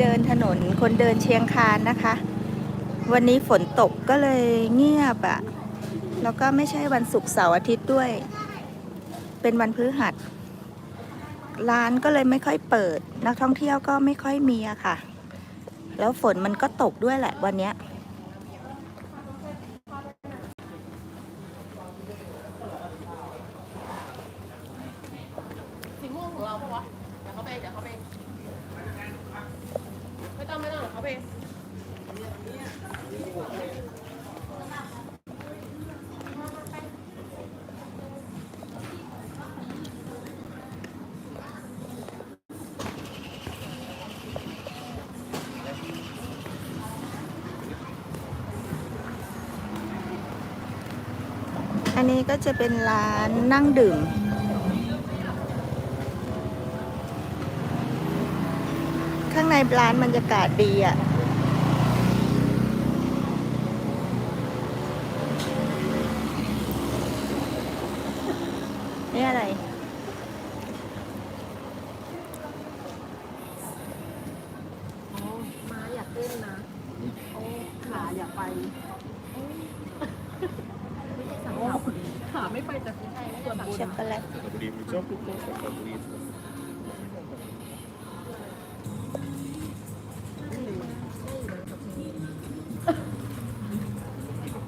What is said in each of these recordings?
เดินถนนคนเดินเชียงคานนะคะ วันนี้ฝนตกก็เลยเงียบอะแล้วก็ไม่ใช่วันศุกร์เสาร์อาทิตย์ด้วย เป็นวันพฤหัส ร้านก็เลยไม่ค่อยเปิด นักท่องเที่ยวก็ไม่ค่อยมีอะค่ะ แล้วฝนมันก็ตกด้วยแหละวันเนี้ย สีม่วงของเราปะวะ เดี๋ยวเขาไป เดี๋ยวเขาไป ไม่ต้องไม่ต้องเดี๋ยวเขาไป อันนี้ก็จะเป็นร้านนั่งดื่ม ข้างในร้านบรรยากาศดีอะ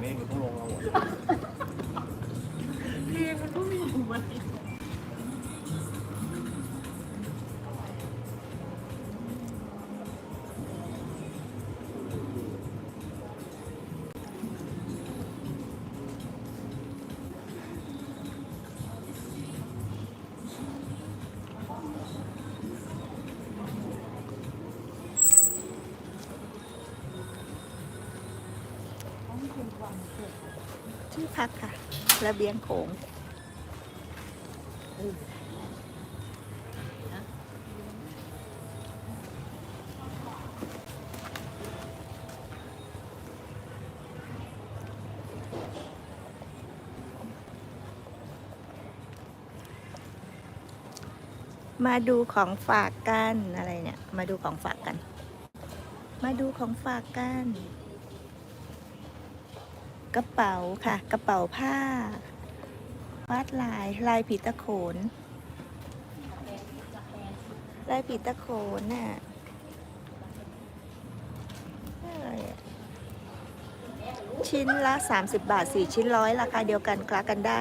แม่งต้อ ระเบียงโขงมาดูของฝากกันอะไรเนี่ย มาดูของฝากกัน มาดูของฝากกัน กระเป๋าค่ะ กระเป๋าผ้าวาดลายลายผีตะโขน ลายผีตะโขนน่ะชิ้นละ 30 บาท 4 ชิ้นร้อยราคาเดียวกันคลากันได้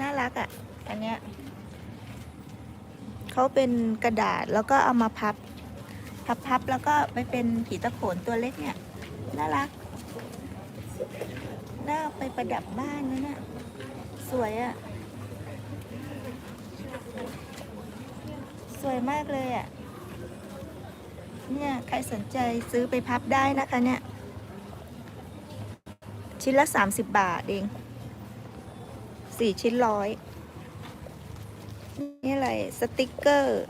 น่ารักอะ่ะ อันเนี้ยเขาเป็นกระดาษแล้วก็เอามาพับ พับๆแล้วก็ไปเป็นผีตะโขนตัวเล็กเนี่ย น่ารัก น่าไปประดับบ้านนะเนี่ยสวยอะ่ะ สวยมากเลยอะ่ะ เนี่ย ใครสนใจซื้อไปพับได้นะคะเนี่ย ชิ้นละ 30 บาทเองสี่ชิ้นร้อย นี่อะไร สติกเกอร์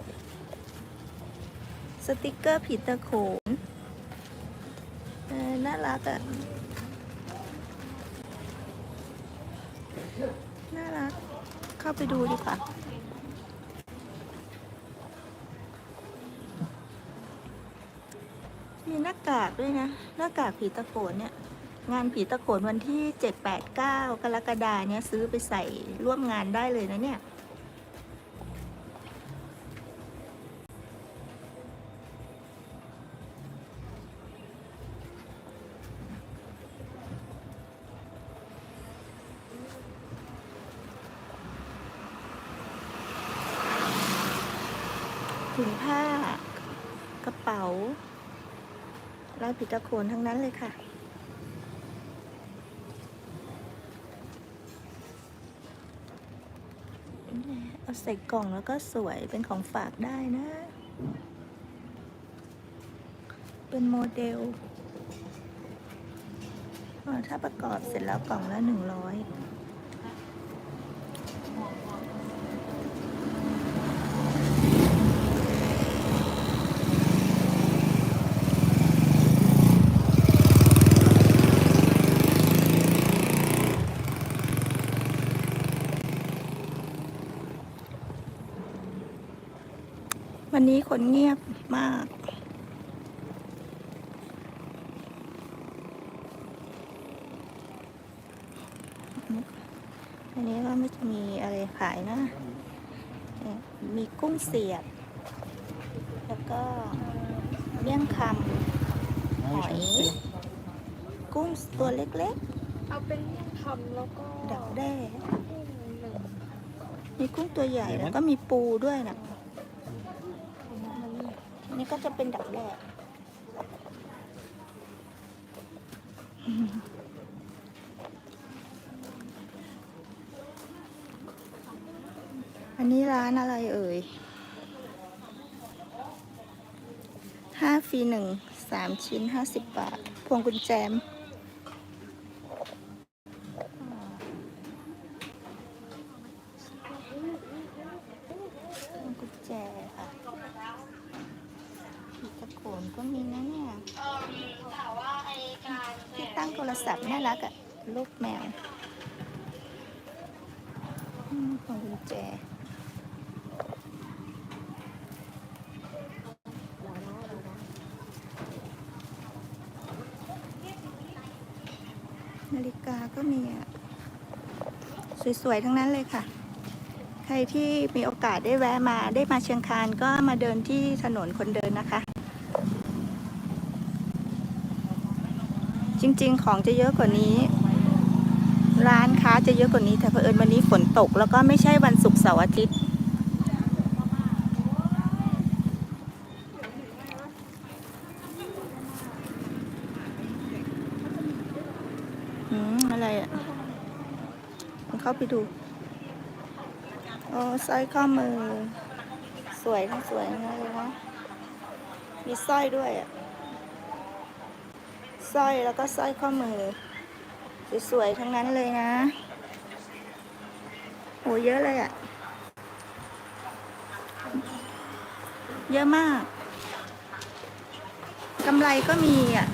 สติกเกอร์ผีตะโขนน่ารักอะ่ะ น่ารัก เข้าไปดูดีกว่ามีหน้ากากด้วยนะ หน้ากากผีตะโขนเนี่ย งานผีตะโขนวันที่ 7 8 9 กรกฎาเนี่ยซื้อไปใส่ร่วมงานได้เลยนะเนี่ย ผ้ากระเป๋าลายผีตะโขนทั้งนั้นเลยค่ะ เอาใส่กล่องแล้วก็สวยเป็นของฝากได้นะ เป็นโมเดลอ่าถ้าประกอบเสร็จแล้วกล่องละหนึ่งร้อย วันนี้คนเงียบมาก อันนี้ก็ไม่จะมีอะไรขายนะ มีกุ้งเสียบ แล้วก็เมี่ยงคำหอย กุ้งตัวเล็กๆ เอาเป็นเมี่ยงคำแล้วก็ดักแด้มีกุ้งตัวใหญ่แล้วก็มีปูด้วยนะ ก็จะเป็นดับแรกอันนี้ร้านอะไรเอ่ยห้าฟรีหนึ่งสามชิ้นห้าสิบบาท พวงกุญแจม พวงกุญแจค่ะผีตะโขนก็มีนะเนี่ยที่ตั้งโทรศัพท์น่ารักอะลูกแมวอืมพวงกุญแจ นาฬิกาก็มีอะ สวยๆ ทั้งนั้นเลยค่ะ ใครที่มีโอกาสได้แวะมาได้มาเชียงคานก็มาเดินที่ถนนคนเดินนะคะ จริงๆ ของจะเยอะกว่านี้ ร้านค้าจะเยอะกว่านี้แต่เผอิญวันนี้ฝนตก แล้วก็ไม่ใช่วันศุกร์เสาร์อาทิตย์ อืม อะไรอะผมเข้า ไปดูโอ้สร้อยข้อมือ สวยทั้งสวยทั้งเลยนะมีสร้อยด้วยอะสร้อยแล้วก็สร้อยข้อมือ สวยๆทั้งนั้นเลยนะโหเยอะเลยอะเยอะมากกำไรก็มีอะ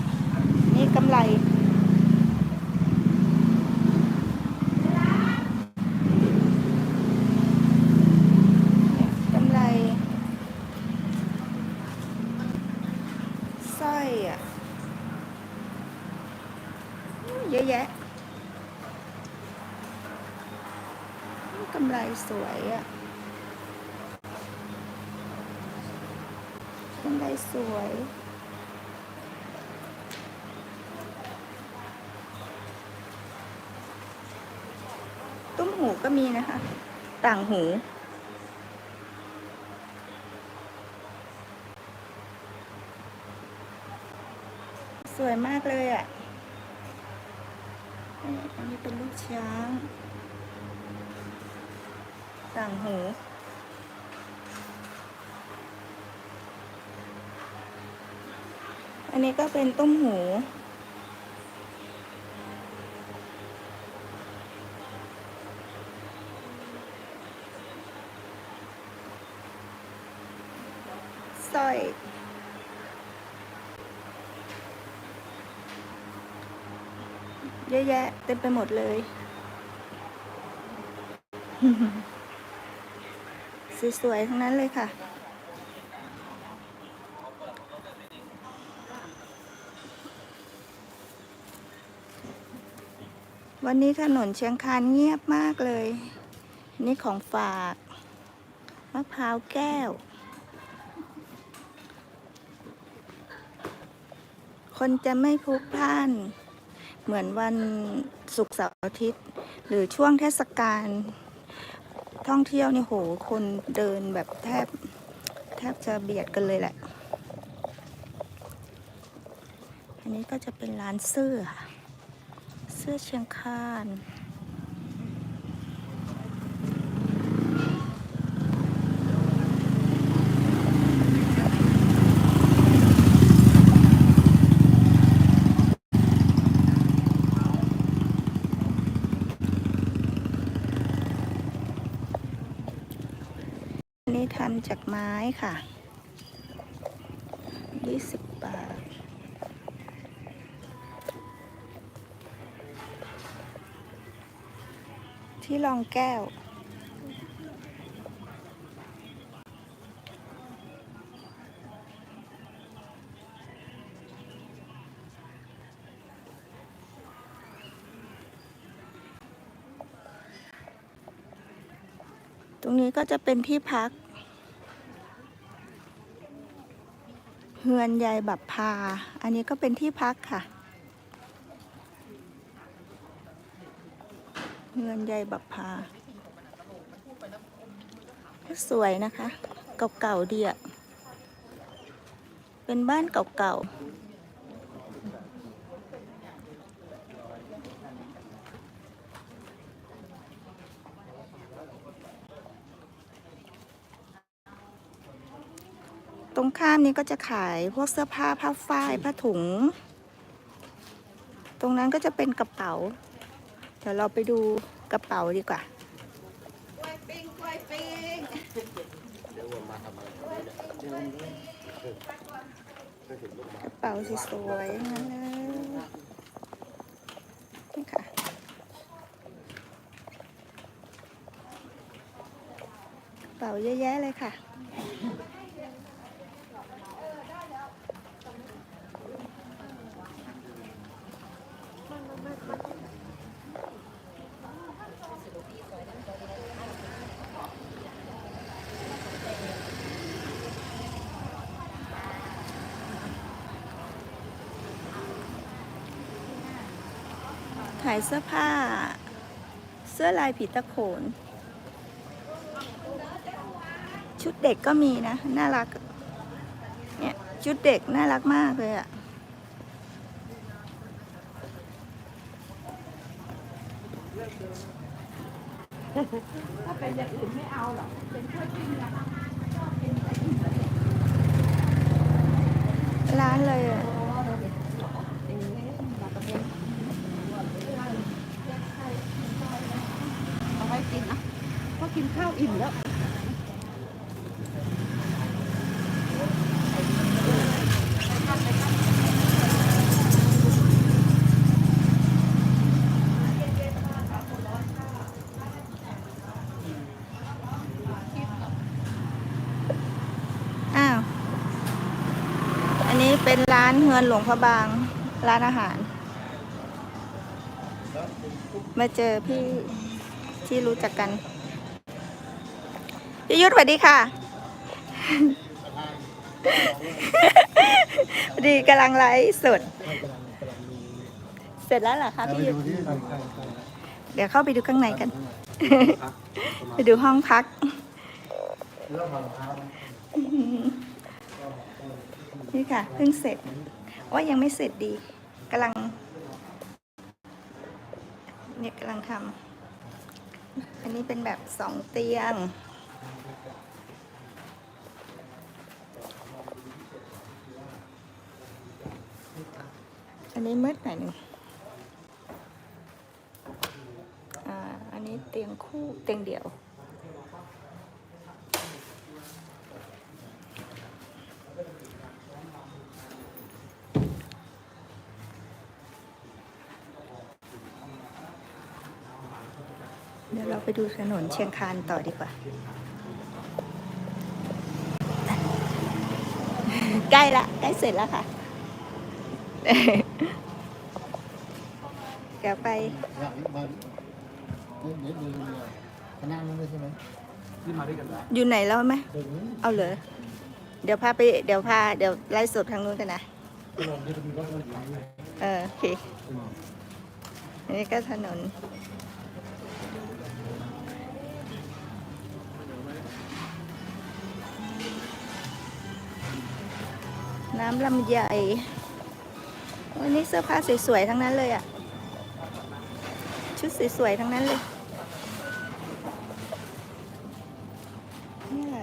นี่กำไร กำไรสร้อยอะ เยอะแยะกำไรสวยอะกำไรสวย ตุ้มหูก็มีนะคะ ต่างหูสวยมากเลยอะ อันนี้เป็นลูกช้าง ต่างหู อันนี้ก็เป็นต้มหู สร้อย เยอะแยะ เต็มไปหมดเลย สวยๆทั้งนั้นเลยค่ะ วันนี้ถนนเชียงคานเงียบมากเลย นี่ของฝากมะพร้าวแก้ว คนจะไม่พลุกพล่าน เหมือนวันศุกร์เสาร์อาทิตย์ หรือช่วงเทศกาลท่องเที่ยวนี่โห คนเดินแบบแทบ แทบจะเบียดกันเลยแหละ อันนี้ก็จะเป็นร้านเสื้อ เสื้อเชียงคานำจากไม้ค่ะ 20 บาท ที่รองแก้วตรงนี้ก็จะเป็นที่พัก เฮือนยายบับพา อันนี้ก็เป็นที่พักค่ะ เฮือนยายบับพา สวยนะคะ เก่าๆดีอะเป็นบ้านเก่าๆ ตรงข้ามนี้ก็จะขายพวกเสื้อผ้าผ้าฝ้ายผ้าถุง ตรงนั้นก็จะเป็นกระเป๋า เดี๋ยวเราไปดูกระเป๋าดีกว่ากระเป๋าสวยๆทั้งนั้นเลยนี่ค่ะกระเป๋าเยอะแยะเลยค่ะ ขายเสื้อผ้า เสื้อลายผีตะโขน ชุดเด็กก็มีนะ น่ารัก เนี่ยชุดเด็กน่ารักมากเลยอะร้านเลยอะเอาไว้กินนะเพราะกินข้าวอิ่มแล้ว อ้าว อันนี้เป็น ร้านเฮือนหลวงพระบางร้านอาหาร มาเจอพี่ที่รู้จักกันพี่ยุทธสวัสดีค่ะพอดีกำลังไลฟ์สด เสร็จแล้วเหรอคะพี่ยุทธเดี๋ยวเข้าไปดูข้างในกัน ไปดูห้องพัก นี่ค่ะ เพิ่งเสร็จ ว่ายังไม่เสร็จดีกำลัง เนี่ยกำลังทำอันนี้เป็นแบบสองเตียง อันนี้มืดหน่อยหนึ่งอ่าอันนี้เตียงคู่เตียงเดี่ยว เดี๋ยวเราไปดู ถนนเชียงคานต่อดีกว่า ใกล้ละใกล้เสร็จแล้วค่ะ เดี๋ยวไปอยากมาเดี๋ยวดูคณะนั้นด้วยใช่ไหมนี่มาด้วยกันเหรออยู่ไหนแล้วไหมเดี๋ยวนี้เอาเลยเดี๋ยวพาไป เดี๋ยวพา เดี๋ยวไล่สดทางนู้นกันนะที่เราจะมีรถมาอยู่นี่เออโอเคอันนี้ก็ถนน น้ำลำใหญ่วันนี้เสื้อผ้าสวยๆ ทั้งนั้นเลยอะชุดสวยๆ ทั้งนั้นเลยนี่อะไร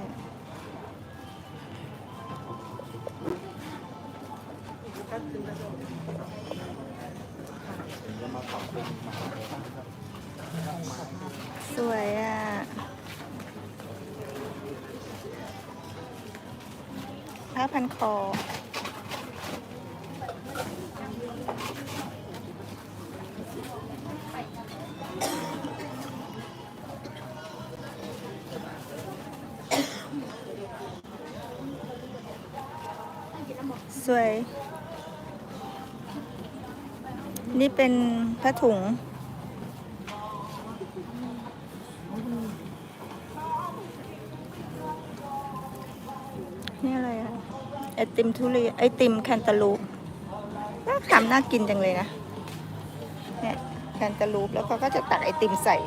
สวยอะ ผ้าพันคอ เป็นผ้าถุง นี่อะไรอะไอติมทุเรียนไอติมแคนตาลูปน่าทำน่ากินจังเลยนะ เนี่ยแคนตาลูปแล้วเขาก็จะตัดไอติมใส่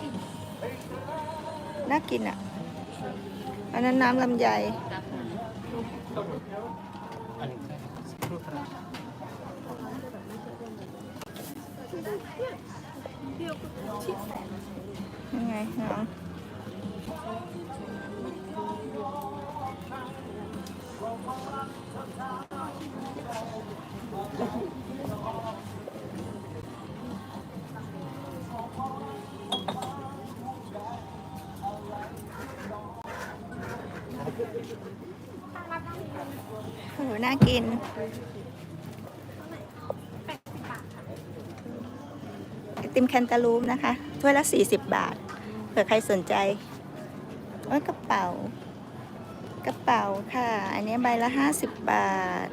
น่ากินอะ อันนั้นน้ำลำไย ยังไงน้องโอ้โหน่ากิน ไอ ติมแคนตาลูปนะคะ ถ้วยละ 40 บาท เผื่อใครสนใจโอ้ยกระเป๋า กระเป๋าค่ะ อันนี้ใบละ 50 บาท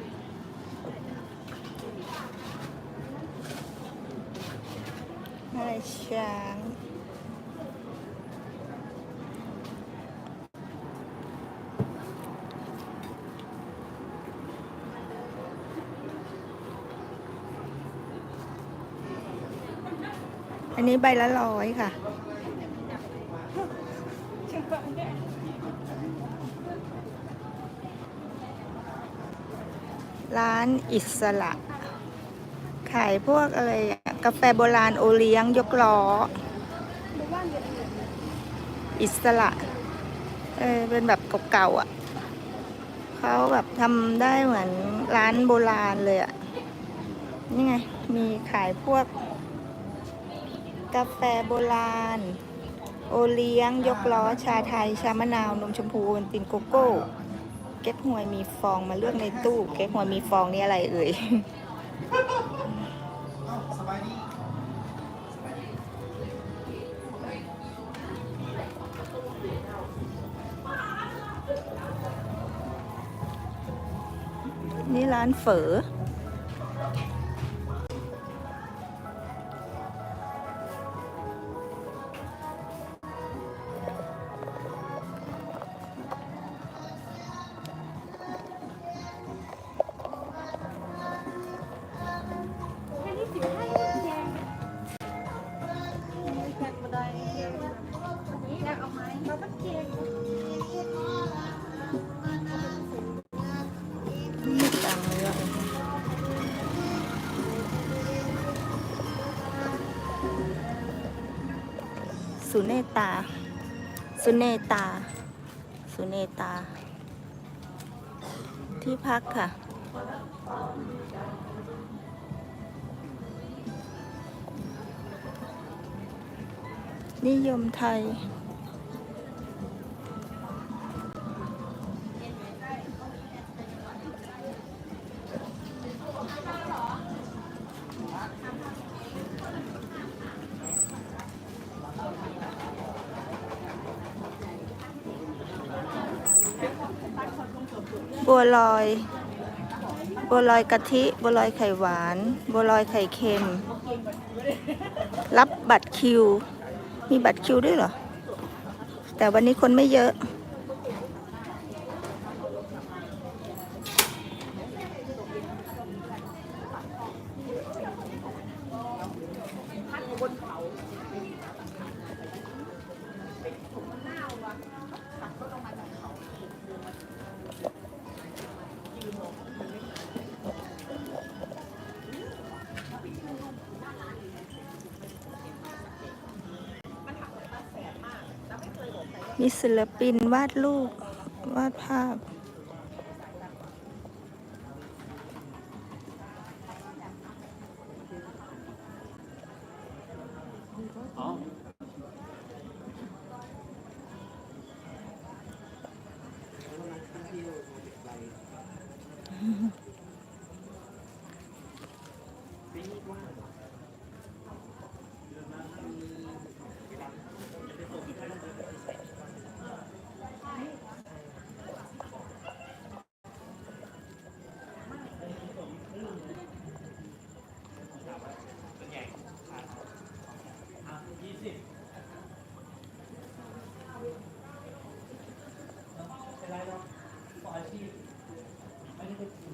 อะไรช้าง นนี้ใบละร้อยค่ะ ร้านอิสระ ขายพวกอะไรกาแฟโบราณโอเลี้ยงยกล้อ อิสระ เออเป็นแบบเก่าๆอะเขาแบบทำได้เหมือนร้านโบราณเลยอะ นี่ไง มีขายพวก กาแฟโบราณ โอเลี้ยง ยกล้อ ชาไทย ชามะนาว นมชมพูนตินโกโก้ เก๊กฮวยมีฟองมาเลือกในตู้ เก๊กฮวยมีฟองนี่อะไรเอ่ยนี่ร้านเฝอ สุเนตา สุเนตา สุเนตา ที่พักค่ะ นิยมไทย บัวลอย บัวลอยกะทิบัวลอยไข่หวาน บัวลอยไข่เค็ม รับบัตรคิว มีบัตรคิวด้วยเหรอ แต่วันนี้คนไม่เยอะ ศิลปินวาดรูปวาดภาพ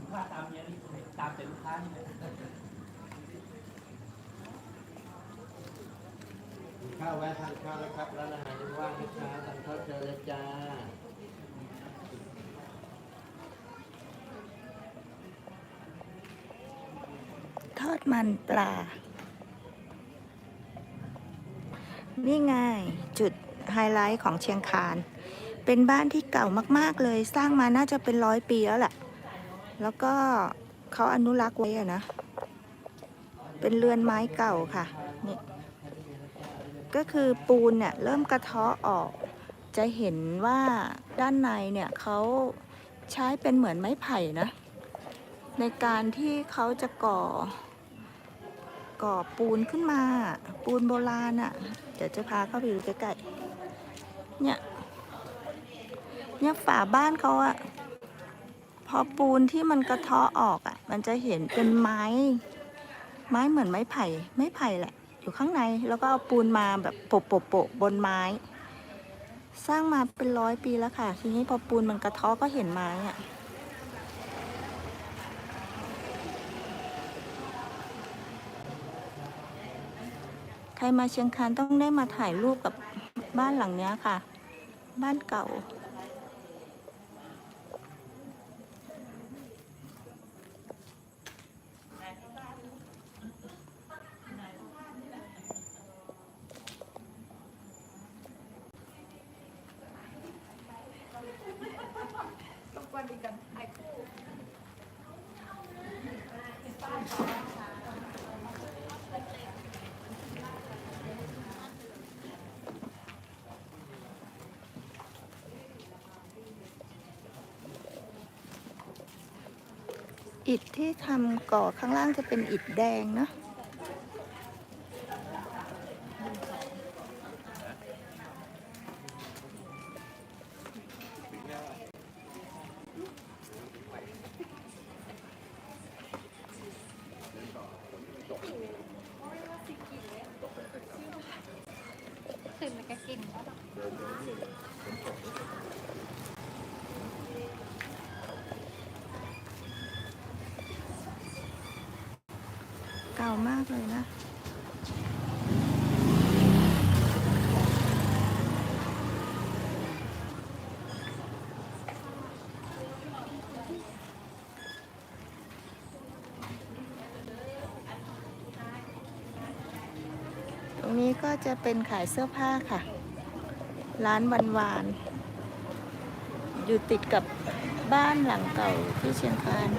เค้าตามเนี้ยนี่ตามแต่ลูกค้านี่แหละ ข้าวแวะทานข้าวแล้วครับร้านอาหารว่างนะคะทานข้าวเจอเลยจ้าทอดมันปลา นี่ไงจุดไฮไลท์ของเชียงคาน เป็นบ้านที่เก่ามาก ๆ เลย สร้างมาน่าจะเป็นร้อยปีแล้วแหละ แล้วก็เขาอนุรักษ์ไว้อะนะ เป็นเรือนไม้เก่าค่ะ ก็คือปูนเนี่ยเริ่มกระเทาะออก จะเห็นว่าด้านในเนี่ยเขาใช้เป็นเหมือนไม้ไผ่นะ ในการที่เขาจะก่อ ก่อปูนขึ้นมา ปูนโบราณอะ่ะ เดี๋ยวจะพาเข้าไปดูใกล้ๆเนี่ยเนี่ยฝาบ้านเขาอะพอปูนที่มันกระเทาะออกอะมันจะเห็นเป็นไม้ ไม้เหมือนไม้ไผ่ไม้ไผ่แหละ อยู่ข้างใน แล้วก็เอาปูนมาแบบโปะโปะโปะบนไม้ สร้างมาเป็นร้อยปีแล้วค่ะ ทีนี้พอปูนมันกระทาะก็เห็นไม้อะใครมาเชียงคานต้องได้มาถ่ายรูปกับบ้านหลังเนี้ยค่ะ บ้านเก่า อิฐที่ทำก่อข้างล่างจะเป็นอิฐแดงเนาะ เก่ามากเลยนะตรงนี้ก็จะเป็นขายเสื้อผ้าค่ะ ร้านวันวาน อยู่ติดกับบ้านหลังเก่าที่เชียงคาน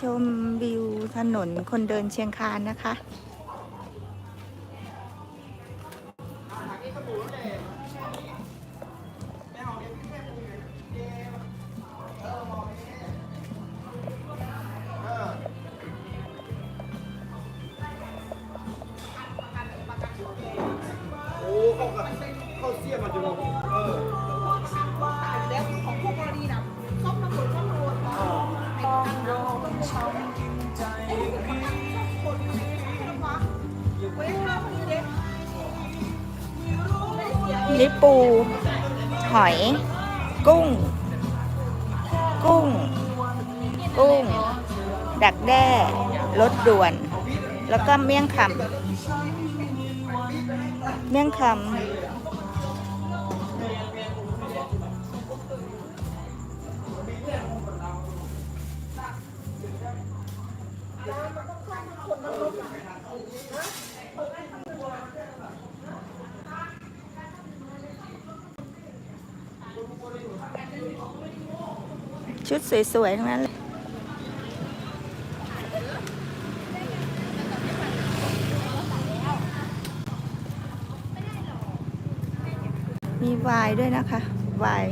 ชมวิวถนนคนเดินเชียงคานนะคะ ไม่เสียนี่ปู หอย กุ้ง กุ้ง กุ้ง ดักแด้รถด่วน แล้วก็เมี่ยงคำเมี่ยงคำ ชุดสวยๆ ทั้งนั้นเลยมีวายด้วยนะคะวาย